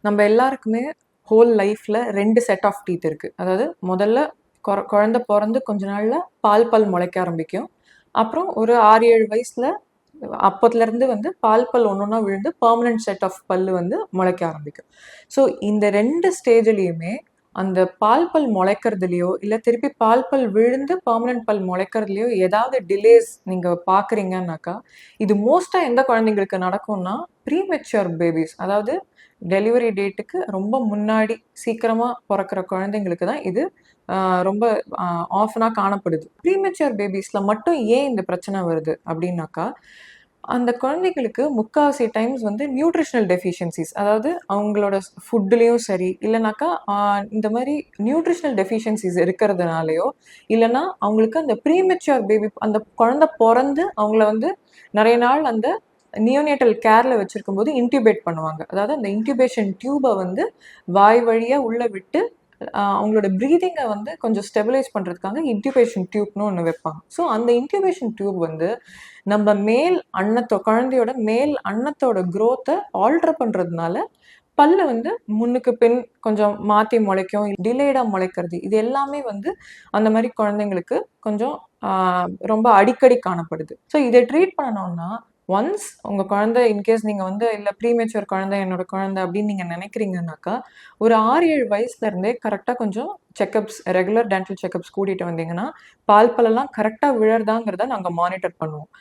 நம்ம எல்லாருக்குமே ஹோல் லைஃப்ல ரெண்டு செட் ஆஃப் டீத் இருக்கு. அதாவது முதல்ல கொர- குழந்தை பிறந்து கொஞ்ச நாள்ல பால் பல் முளைக்க ஆரம்பிக்கும். அப்புறம் ஒரு ஆறு ஏழு வயசுல அப்பத்துல இருந்து வந்து பால் பல் ஒன்னொன்னா விழுந்து பர்மனெண்ட் செட் ஆஃப் பல் வந்து முளைக்க ஆரம்பிக்கும். ஸோ இந்த ரெண்டு ஸ்டேஜ்லயுமே அந்த பால் பல் முளைக்கிறதுலையோ இல்லை திருப்பி பால் பல் விழுந்து பர்மனன்ட் பல் முளைக்கிறதுலையோ ஏதாவது டிலேஸ் நீங்கள் பார்க்குறீங்கன்னாக்கா இது மோஸ்ட்டாக எந்த குழந்தைங்களுக்கு நடக்கும்னா ப்ரீமெச்சுவர் பேபிஸ் அதாவது டெலிவரி டேட்டுக்கு ரொம்ப முன்னாடி சீக்கிரமாக பிறக்கிற குழந்தைங்களுக்கு தான் இது ரொம்ப ஆஃபனாக காணப்படுது. ப்ரீமெச்சுவர் பேபிஸில் மட்டும் ஏன் இந்த பிரச்சனை வருது அப்படின்னாக்கா அந்த குழந்தைகளுக்கு முக்காவாசி டைம்ஸ் வந்து நியூட்ரிஷனல் டெஃபிஷியன்சிஸ் அதாவது அவங்களோட ஃபுட்லேயும் சரி இல்லைனாக்கா இந்த மாதிரி நியூட்ரிஷனல் டெஃபிஷியன்சிஸ் இருக்கிறதுனாலையோ இல்லைன்னா அவங்களுக்கு அந்த ப்ரீமெச்சுவர் பேபி அந்த குழந்தை பிறந்து அவங்கள வந்து நிறைய நாள் அந்த நியோனேட்டல் கேரில் வச்சுருக்கும் போது இன்டியூபேட் பண்ணுவாங்க. அதாவது அந்த இன்டியூபேஷன் டியூபை வந்து வாய் வழியாக உள்ளே விட்டு அவங்களோட ப்ரீதிங்கை வந்து கொஞ்சம் ஸ்டெபிலைஸ் பண்ணுறதுக்காக இன்டியூபேஷன் டியூப்னு ஒன்று வைப்பாங்க. ஸோ அந்த இன்டியூபேஷன் டியூப் வந்து நம்ம மேல் அன்னத்தோ குழந்தையோட மேல் அன்னத்தோட growth-அ ஆல்டர் பண்ணுறதுனால பல்லு வந்து முன்னுக்கு பின் கொஞ்சம் மாற்றி முளைக்கும் டிலேடாக முளைக்கிறது. இது எல்லாமே வந்து அந்த மாதிரி குழந்தைங்களுக்கு கொஞ்சம் ரொம்ப அடிக்கடி காணப்படுது. ஸோ இதை ட்ரீட் பண்ணணும்னா ஒன்ஸ் உங்கள் குழந்தை இன்கேஸ் நீங்கள் வந்து இல்லை ப்ரீமேச்சுவர் குழந்தை என்னோட குழந்தை அப்படின்னு நீங்கள் நினைக்கிறீங்கன்னாக்கா ஒரு ஆறு ஏழு வயசுல இருந்தே கரெக்டாக கொஞ்சம் செக்கப்ஸ் ரெகுலர் டென்டல் செக்கப்ஸ் கூட்டிகிட்டு வந்தீங்கன்னா பால் பல்லெல்லாம் கரெக்டாக விழறதாங்கிறத நாங்கள் மானிட்டர் பண்ணுவோம்.